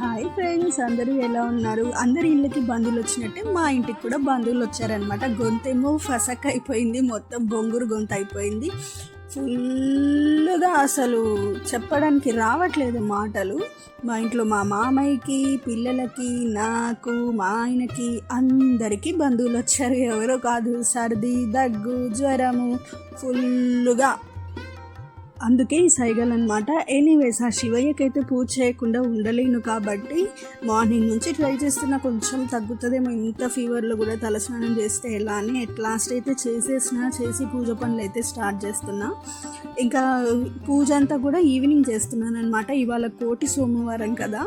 Hi friends అందరూ ఎలా ఉన్నారు? అందరి ఇళ్ళకి బంధువులు వచ్చినట్టే మా ఇంటికి కూడా బంధువులు వచ్చారనమాట గొంతేమో ఫసక్ అయిపోయింది మొత్తం బొంగురు గొంతు అయిపోయింది. ఫుల్గా అసలు చెప్పడానికి రావట్లేదు మాటలు. మా ఇంట్లో మా మామయ్యకి పిల్లలకి నాకు మా ఆయనకి అందరికీ బంధువులు వచ్చారు. ఎవరో కాదు సర్ది దగ్గు జ్వరము ఫుల్గా అందుకే ఈ సైగల్ అనమాట ఎనీవేస్ ఆ శివయ్యకైతే పూజ చేయకుండా ఉండలేను కాబట్టి మార్నింగ్ నుంచి ట్రై చేస్తున్నా. కొంచెం తగ్గుతుందేమో ఇంత ఫీవర్లో కూడా తలస్నానం చేస్తే ఎలా అని. ఎట్ లాస్ట్ అయితే చేసేసిన చేసి పూజ పనులు అయితే స్టార్ట్ చేస్తున్నా. ఇంకా పూజ అంతా కూడా ఈవినింగ్ చేస్తున్నాను అనమాట ఇవాళ కోటి సోమవారం కదా.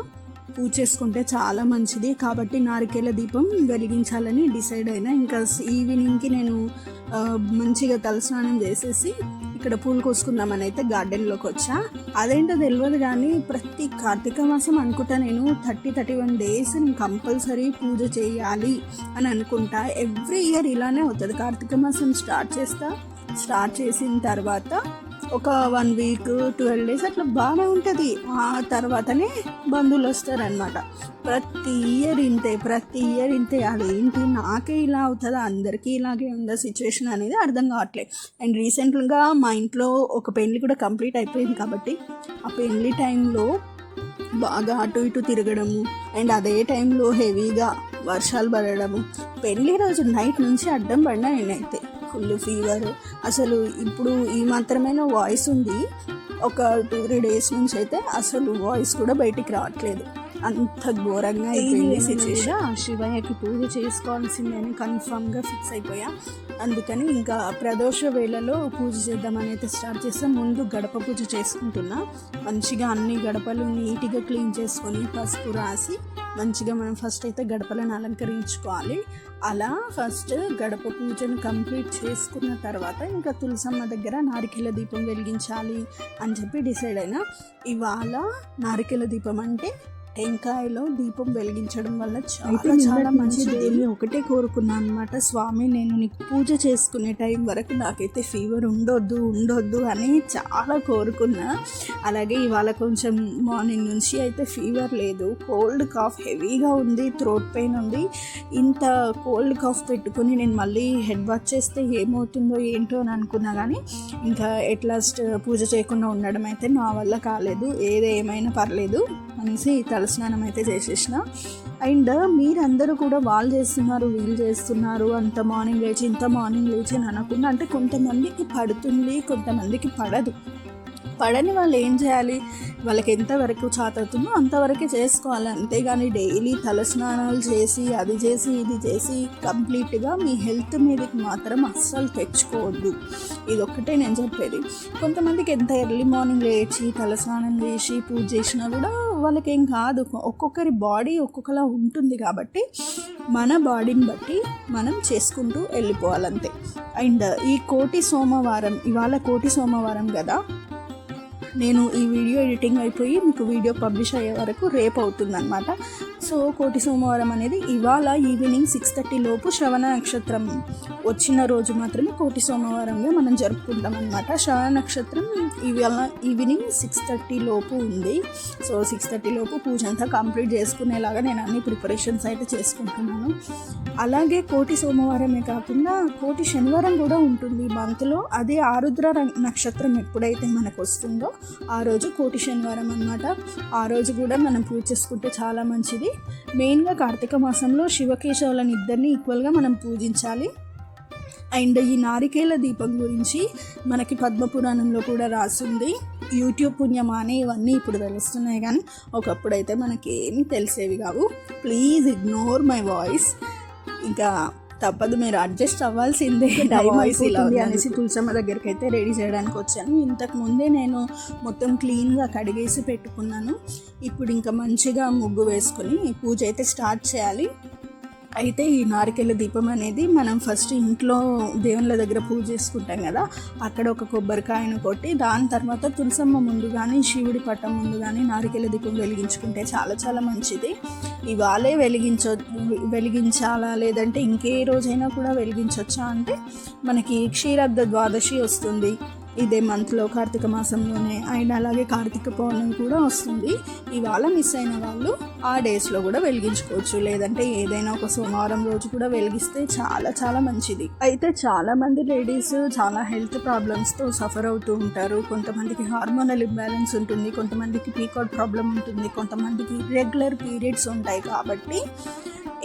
పూజ చేసుకుంటే చాలా మంచిది. కాబట్టి నారికేల దీపం వెలిగించాలని డిసైడ్ అయినా. ఇంకా ఈవినింగ్కి నేను మంచిగా తలస్నానం చేసేసి ఇక్కడ పూలు కోసుకుందామని అయితే గార్డెన్లోకి వచ్చా. అదేంటో తెలియదు కానీ ప్రతి కార్తీక మాసం అనుకుంటా నేను థర్టీ థర్టీ వన్ డేస్ నేను కంపల్సరీ పూజ చేయాలి అని అనుకుంటా. ఎవ్రీ ఇయర్ ఇలానే అవుతుంది. కార్తీక మాసం స్టార్ట్ చేస్తా స్టార్ట్ చేసిన తర్వాత ఒక వన్ వీక్ ట్వెల్వ్ డేస్ అట్లా బాగానే ఉంటుంది. ఆ తర్వాతనే బంధువులు వస్తారనమాట ప్రతి ఇయర్ ఇంతే ప్రతి ఇయర్ ఇంతే. అదేంటి? నాకే ఇలా అవుతుందా? అందరికీ ఇలాగే ఉందా? సిచ్యువేషన్ అనేది అర్థం కావట్లేదు అండ్ రీసెంట్గా మా ఇంట్లో ఒక పెళ్ళి కూడా కంప్లీట్ అయిపోయింది కాబట్టి ఆ పెళ్ళి టైంలో బాగా అటు ఇటు తిరగడము అండ్ అదే టైంలో హెవీగా వర్షాలు పడడము. పెళ్ళి రోజు నైట్ నుంచి అడ్డం పడినా నేనైతే. Full fever. అసలు ఇప్పుడు ఈ మాత్రమైన వాయిస్ ఉంది. ఒక టూ త్రీ డేస్ నుంచి అయితే అసలు వాయిస్ కూడా బయటికి రావట్లేదు. అంత ఘోరంగా అయిపోయింది సిచ్యువేషన్ శివయ్యకి పూజ చేసుకోవాల్సిందని కన్ఫామ్గా ఫిక్స్ అయిపోయా. అందుకని ఇంకా ప్రదోష వేళలో పూజ చేద్దామని అయితే స్టార్ట్ చేస్తాం. ముందు గడప పూజ చేసుకుంటున్నా. మంచిగా అన్ని గడపలు నీట్గా క్లీన్ చేసుకొని పసుపు రాసి మంచిగా మనం ఫస్ట్ అయితే గడపలను అలంకరించుకోవాలి. అలా ఫస్ట్ గడప పూజను కంప్లీట్ చేసుకున్న తర్వాత ఇంకా తులసమ్మ దగ్గర నారికెల దీపం వెలిగించాలి అని చెప్పి డిసైడ్ అయినా ఇవాళ నారికెల దీపం అంటే టెంకాయలో దీపం వెలిగించడం వల్ల చాలా చాలా మంచిది ఒకటే కోరుకున్నాను అనమాట స్వామి నేను నీకు పూజ చేసుకునే టైం వరకు నాకైతే ఫీవర్ ఉండొద్దు ఉండొద్దు అని చాలా కోరుకున్నా. అలాగే ఇవాళ కొంచెం మార్నింగ్ నుంచి అయితే ఫీవర్ లేదు. కోల్డ్ కాఫ్ హెవీగా ఉంది థ్రోట్ పెయిన్ ఉంది. ఇంత కోల్డ్ కాఫ్ పెట్టుకుని నేను మళ్ళీ హెడ్ వాష్ చేస్తే ఏమవుతుందో ఏంటో అని అనుకున్నా కానీ ఇంకా ఎట్లాస్ట్ పూజ చేయకుండా ఉండడం అయితే నా వల్ల కాలేదు. ఏది ఏమైనా పర్లేదు అనేసి తలస్నానం అయితే చేసేసిన. అండ్ మీరందరూ కూడా వాళ్ళు చేస్తున్నారు వీళ్ళు చేస్తున్నారు అంత మార్నింగ్ లేచి ఇంత మార్నింగ్ లేచి అని అనకుండా అంటే కొంతమందికి పడుతుంది కొంతమందికి పడదు. పడని వాళ్ళు ఏం చేయాలి? వాళ్ళకి ఎంతవరకు చాతవుతుందో అంతవరకే చేసుకోవాలి. అంతేగాని డైలీ తలస్నానాలు చేసి అది చేసి ఇది చేసి కంప్లీట్గా మీ హెల్త్ మీదకి మాత్రం అస్సలు తెచ్చుకోవద్దు. ఇది ఒక్కటే నేను చెప్పేది. కొంతమందికి ఎంత ఎర్లీ మార్నింగ్ లేచి తలస్నానం చేసి పూజ చేసినా కూడా వాళ్ళకేం కాదు. ఒక్కొక్కరి బాడీ ఒక్కొక్కలా ఉంటుంది కాబట్టి మన బాడీని బట్టి మనం చేసుకుంటూ వెళ్ళిపోవాలంతే. అండ్ ఈ కోటి సోమవారం ఇవాళ కోటి సోమవారం కదా? నేను ఈ వీడియో ఎడిటింగ్ అయిపోయి మీకు వీడియో పబ్లిష్ అయ్యే వరకు రేపు అవుతుందన్నమాట. సో కోటి సోమవారం అనేది ఇవాళ ఈవినింగ్ సిక్స్ థర్టీ లోపు శ్రవణ నక్షత్రం. వచ్చిన రోజు మాత్రమే కోటి సోమవారంగా మనం జరుపుకుంటాం అనమాట శ్రవణ నక్షత్రం ఇవాళ ఈవినింగ్ సిక్స్ థర్టీ లోపు ఉంది. సో సిక్స్ థర్టీ లోపు పూజ అంతా కంప్లీట్ చేసుకునేలాగా నేను అన్ని ప్రిపరేషన్స్ అయితే చేసుకుంటున్నాను. అలాగే కోటి సోమవారమే కాకుండా కోటి శనివారం కూడా ఉంటుంది. మంత్లో అదే ఆరుద్ర నక్షత్రం ఎప్పుడైతే మనకు వస్తుందో ఆ రోజు కోటి శనివారం అన్నమాట. ఆ రోజు కూడా మనం పూజ చేసుకుంటే చాలా మంచిది. మెయిన్గా కార్తీక మాసంలో శివకేశవులను ఇద్దరిని ఈక్వల్గా మనం పూజించాలి. అండ్ ఈ నారికేల దీపం గురించి మనకి పద్మపురాణంలో కూడా రాసింది. యూట్యూబ్ పుణ్యమా అని ఇవన్నీ ఇప్పుడు తెలుస్తున్నాయి కానీ ఒకప్పుడు అయితే మనకి ఏమీ తెలిసేవి కావు. Please ignore my voice. ఇంకా తప్పదు మీరు అడ్జస్ట్ అవ్వాల్సిందే. అనేసి తులసమ్మ దగ్గరికి అయితే రెడీ చేయడానికి వచ్చాను. ఇంతకు ముందే నేను మొత్తం క్లీన్గా కడిగేసి పెట్టుకున్నాను. ఇప్పుడు ఇంకా మంచిగా ముగ్గు వేసుకొని పూజ అయితే స్టార్ట్ చేయాలి. అయితే ఈ నారికెళ్ళ దీపం అనేది మనం ఫస్ట్ ఇంట్లో దేవుళ్ళ దగ్గర పూజ చేసుకుంటాం కదా అక్కడ ఒక కొబ్బరికాయను కొట్టి దాని తర్వాత తులసమ్మ ముందు కానీ శివుడి పట్టం ముందు కానీ నారికెళ్ళ దీపం వెలిగించుకుంటే చాలా చాలా మంచిది. ఇవాళే వెలిగించ వెలిగించాలా లేదంటే ఇంకే రోజైనా కూడా వెలిగించవచ్చా అంటే మనకి క్షీరాబ్ద ద్వాదశి వస్తుంది. ఇదే మంత్లో కార్తీక మాసంలోనే అండ్ అలాగే కార్తీక పౌర్ణమి కూడా వస్తుంది. ఇవాళ మిస్ అయిన వాళ్ళు ఆ డేస్లో కూడా వెలిగించుకోవచ్చు. లేదంటే ఏదైనా ఒక సోమవారం రోజు కూడా వెలిగిస్తే చాలా చాలా మంచిది. అయితే చాలామంది లేడీస్ చాలా హెల్త్ ప్రాబ్లమ్స్తో సఫర్ అవుతూ ఉంటారు. కొంతమందికి హార్మోనల్ ఇంబ్యాలెన్స్ ఉంటుంది కొంతమందికి పీకాట్ ప్రాబ్లం ఉంటుంది కొంతమందికి రెగ్యులర్ పీరియడ్స్ ఉంటాయి కాబట్టి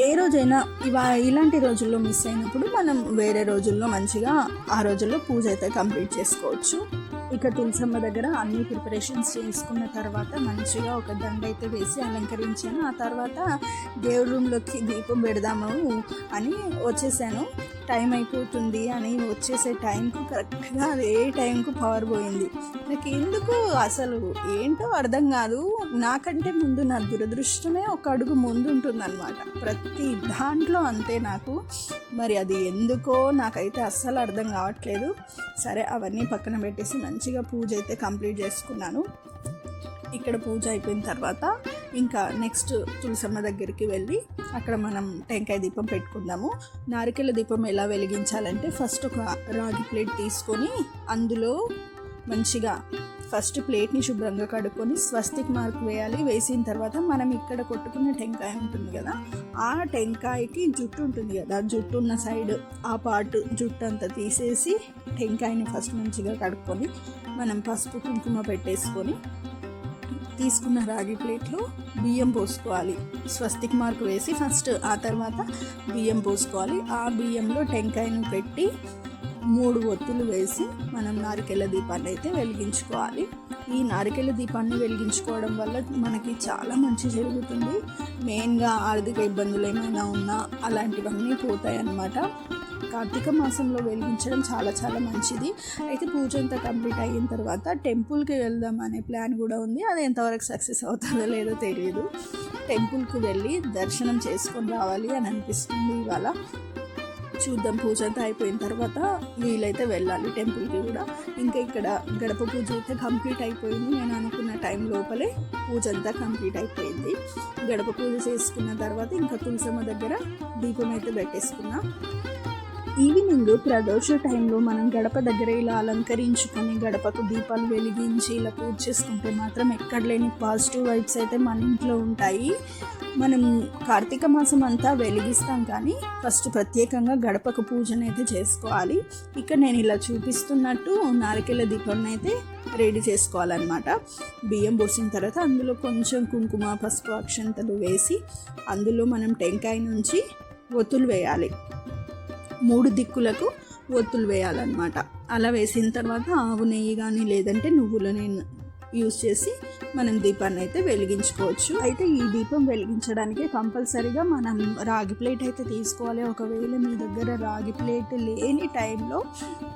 ఏ రోజైనా ఇవా ఇలాంటి రోజుల్లో మిస్ అయినప్పుడు మనం వేరే రోజుల్లో మంచిగా ఆ రోజుల్లో పూజ అయితే కంప్లీట్ చేసుకోవచ్చు. ఇక తులసమ్మ దగ్గర అన్ని ప్రిపరేషన్స్ చేసుకున్న తర్వాత మంచిగా ఒక దండ అయితే వేసి అలంకరించాను. ఆ తర్వాత దేవుడి రూమ్లోకి దీపం పెడదాము అని వచ్చేసాను. టైం అయిపోతుంది అని వచ్చేసే టైంకు కరెక్ట్గా అదే టైంకు పవర్ పోయింది. నాకు ఎందుకు అసలు ఏంటో అర్థం కాదు. నాకంటే ముందు నా దురదృష్టమే ఒక అడుగు ముందు ఉంటుందన్నమాట. ప్రతి దాంట్లో అంతే నాకు. మరి అది ఎందుకో నాకైతే అస్సలు అర్థం కావట్లేదు. సరే అవన్నీ పక్కన పెట్టేసి మంచిగా పూజ అయితే కంప్లీట్ చేసుకున్నాను. ఇక్కడ పూజ అయిపోయిన తర్వాత ఇంకా నెక్స్ట్ తులసమ్మ దగ్గరికి వెళ్ళి అక్కడ మనం టెంకాయ దీపం పెట్టుకుందాము. నారికెల దీపం ఎలా వెలిగించాలంటే ఫస్ట్ ఒక రాగి ప్లేట్ తీసుకొని అందులో మంచిగా ఫస్ట్ ప్లేట్ని శుభ్రంగా కడుక్కొని స్వస్తిక్ మార్క్ వేయాలి. వేసిన తర్వాత మనం ఇక్కడ కొట్టుకున్న టెంకాయ ఉంటుంది కదా ఆ టెంకాయకి జుట్టు ఉంటుంది కదా జుట్టు ఉన్న సైడ్ ఆ పార్ట్ జుట్టు అంతా తీసేసి టెంకాయని ఫస్ట్ మంచిగా కడుక్కొని మనం పసుపు కుంకుమ పెట్టేసుకొని తీసుకున్న రాగి ప్లేట్లో బియ్యం పోసుకోవాలి. స్వస్తిక్ మార్క్ వేసి ఫస్ట్ ఆ తర్వాత బియ్యం పోసుకోవాలి. ఆ బియ్యంలో టెంకాయను పెట్టి మూడు ఒత్తులు వేసి మనం నారికెల దీపాన్ని అయితే వెలిగించుకోవాలి. ఈ నారికెల దీపాన్ని వెలిగించుకోవడం వల్ల మనకి చాలా మంచి జరుగుతుంది. మెయిన్గా ఆర్థిక ఇబ్బందులు ఏమైనా ఉన్నా అలాంటివన్నీ పోతాయి అన్నమాట కార్తీక మాసంలో వెలిగించడం చాలా చాలా మంచిది. అయితే పూజ అంతా కంప్లీట్ అయిన తర్వాత టెంపుల్కి వెళ్దాం అనే ప్లాన్ కూడా ఉంది. అది ఎంతవరకు సక్సెస్ అవుతుందో లేదో తెలియదు టెంపుల్కి వెళ్ళి దర్శనం చేసుకొని రావాలి అని అనిపిస్తుంది ఇవాళ. చూద్దాం పూజ అంతా అయిపోయిన తర్వాత వీలైతే వెళ్ళాలి టెంపుల్కి కూడా. ఇంకా ఇక్కడ గడప పూజ అయితే కంప్లీట్ అయిపోయింది. నేను అనుకున్న టైం లోపలే పూజ అంతా కంప్లీట్ అయిపోయింది. గడప పూజ చేసుకున్న తర్వాత ఇంకా తులసమ్మ దగ్గర దీపం అయితే పెట్టేసుకున్నా. ఈవినింగ్ ప్రదోష టైంలో మనం గడప దగ్గర ఇలా అలంకరించుకొని గడపకు దీపాలు వెలిగించి ఇలా పూజ చేసుకుంటే మాత్రం ఎక్కడ లేని పాజిటివ్ వైబ్స్ అయితే మన ఇంట్లో ఉంటాయి. మనం కార్తీక మాసం అంతా వెలిగిస్తాం కానీ ఫస్ట్ ప్రత్యేకంగా గడపకు పూజన అయితే చేసుకోవాలి. ఇక్కడ నేను ఇలా చూపిస్తున్నట్టు నారికెళ్ళ దీపాన్ని అయితే రెడీ చేసుకోవాలన్నమాట. బియ్యం పోసిన తర్వాత అందులో కొంచెం కుంకుమ పసుపు అక్షంతలు వేసి అందులో మనం టెంకాయ నుంచి ఒత్తులు వేయాలి. మూడు దిక్కులకు ఒత్తులు వేయాలన్నమాట. అలా వేసిన తర్వాత ఆవు నెయ్యి కానీ లేదంటే నువ్వుల నెయ్యి యూస్ చేసి మనం దీపాన్ని అయితే వెలిగించుకోవచ్చు. అయితే ఈ దీపం వెలిగించడానికి కంపల్సరీగా మనం రాగి ప్లేట్ అయితే తీసుకోవాలి. ఒకవేళ మీ దగ్గర రాగి ప్లేట్ లేని టైంలో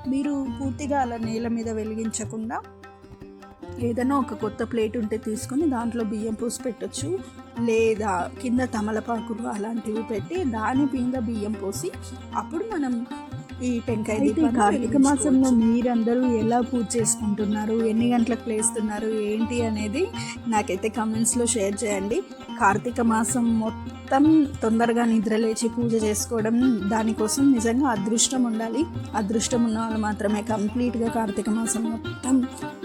మీరు పూర్తిగా అలా నేల మీద వెలిగించకుండా ఏదైనా ఒక కొత్త ప్లేట్ ఉంటే తీసుకొని దాంట్లో బియ్యం పూసి పెట్టచ్చు. లేదా కింద తమలపాకులు అలాంటివి పెట్టి దాని మీద బియ్యం పోసి అప్పుడు మనం ఈ టెంకాయ కార్తీక మాసంలో మీరందరూ ఎలా పూజ చేసుకుంటున్నారు? ఎన్ని గంటలకు లేస్తున్నారు? ఏంటి అనేది నాకైతే కమెంట్స్లో షేర్ చేయండి. కార్తీక మాసం మొత్తం తొందరగా నిద్ర లేచి పూజ చేసుకోవడం దానికోసం నిజంగా అదృష్టం ఉండాలి. అదృష్టం ఉన్న వాళ్ళు మాత్రమే కంప్లీట్గా కార్తీక మాసం మొత్తం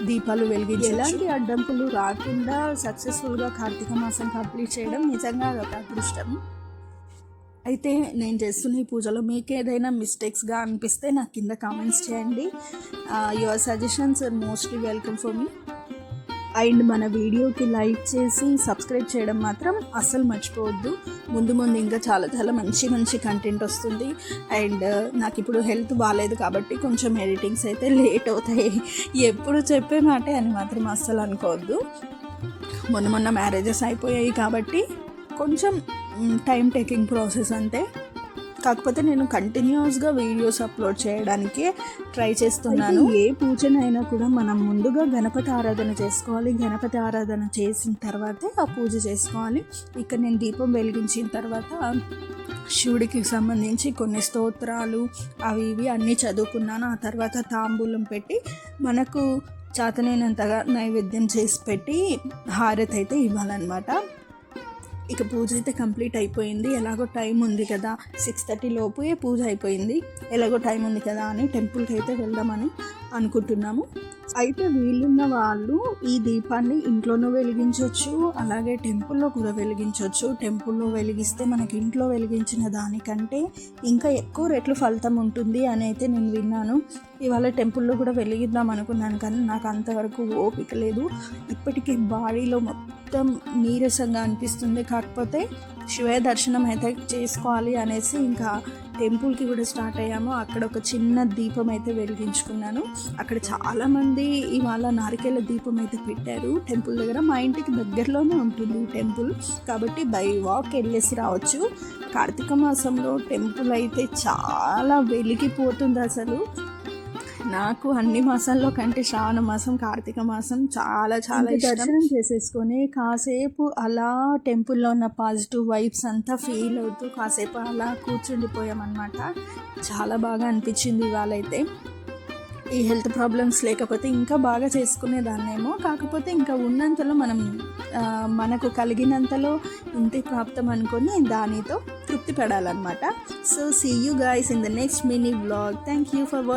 దీపాలు వెలిగించి ఎలాంటి అడ్డంకులు రాకుండా సక్సెస్ఫుల్గా కార్తీక మాసం కంప్లీట్ చేయడం నిజంగా ఒక అదృష్టం. అయితే నేను చేస్తున్న ఈ పూజలో మీకు ఏదైనా మిస్టేక్స్గా అనిపిస్తే నాకు కింద కామెంట్స్ చేయండి. Your suggestions are mostly welcome for me and మన వీడియోకి లైక్ చేసి సబ్స్క్రైబ్ చేయడం మాత్రం అస్సలు మర్చిపోవద్దు. ముందు ముందు ఇంకా చాలా చాలా మంచి మంచి కంటెంట్ వస్తుంది. అండ్ uh, నాకు ఇప్పుడు హెల్త్ బాగాలేదు కాబట్టి కొంచెం ఎడిటింగ్స్ అయితే లేట్ అవుతాయి. ఎప్పుడు చెప్పే మాటే అని మాత్రం అస్సలు అనుకోవద్దు. మొన్న మొన్న మ్యారేజెస్ అయిపోయాయి కాబట్టి కొంచెం టైం టేకింగ్ ప్రాసెస్ అంతే కాకపోతే నేను కంటిన్యూస్గా వీడియోస్ అప్లోడ్ చేయడానికి ట్రై చేస్తున్నాను. ఏ పూజనైనా కూడా మనం ముందుగా గణపతి ఆరాధన చేసుకోవాలి. గణపతి ఆరాధన చేసిన తర్వాతే ఆ పూజ చేసుకోవాలి. ఇక్కడ నేను దీపం వెలిగించిన తర్వాత శివుడికి సంబంధించి కొన్ని స్తోత్రాలు అవి ఇవి అన్నీ చదువుకున్నాను. ఆ తర్వాత తాంబూలం పెట్టి మనకు చాతనైనంతగా నైవేద్యం చేసి పెట్టి హారతి అయితే ఇవ్వాలన్నమాట. ఇక పూజ అయితే కంప్లీట్ అయిపోయింది. ఎలాగో టైం ఉంది కదా. సిక్స్ థర్టీ లోపు పూజ అయిపోయింది. ఎలాగో టైం ఉంది కదా అని టెంపుల్కి అయితే వెళ్దామని అనుకుంటున్నాము. అయితే వీలున్న వాళ్ళు ఈ దీపాన్ని ఇంట్లోనూ వెలిగించవచ్చు అలాగే టెంపుల్లో కూడా వెలిగించవచ్చు టెంపుల్లో వెలిగిస్తే మనకి ఇంట్లో వెలిగించిన దానికంటే ఇంకా ఎక్కువ రెట్లు ఫలితం ఉంటుంది అని అయితే నేను విన్నాను. ఇవాళ టెంపుల్లో కూడా వెలిగిద్దాం అనుకున్నాను కానీ నాకు అంతవరకు ఓపిక లేదు. ఇప్పటికీ బాడీలో మొత్తం నీరసంగా అనిపిస్తుంది. కాకపోతే శివయ దర్శనం అయితే చేసుకోవాలి అనేసి ఇంకా టెంపుల్కి కూడా స్టార్ట్ అయ్యాము. అక్కడ ఒక చిన్న దీపం అయితే వెలిగించుకున్నాను. అక్కడ చాలామంది ఇవాళ నారికేల దీపం అయితే పెట్టారు. టెంపుల్ దగ్గర మా ఇంటికి దగ్గరలోనే ఉంటుంది ఈ టెంపుల్. కాబట్టి బై వాక్ వెళ్ళేసి రావచ్చు. కార్తీక మాసంలో టెంపుల్ అయితే చాలా వెలిగిపోతుంది అసలు. నాకు అన్ని మాసాల్లో కంటే శ్రావణ మాసం కార్తీక మాసం చాలా చాలా దర్శనం చేసేసుకొని కాసేపు అలా టెంపుల్లో ఉన్న పాజిటివ్ వైబ్స్ అంతా ఫీల్ అవుతూ కాసేపు అలా కూర్చుండిపోయామన్నమాట. చాలా బాగా అనిపించింది ఇవాళ అయితే. ఈ హెల్త్ ప్రాబ్లమ్స్ లేకపోతే ఇంకా బాగా చేసుకునేదాన్నేమో. కాకపోతే ఇంకా ఉన్నంతలో మనం ఆ, మనకు కలిగినంతలో ఇంటి ప్రాప్తం అనుకొని దానితో తృప్తి పడాలన్నమాట so see you guys in the next mini blog thank you for watch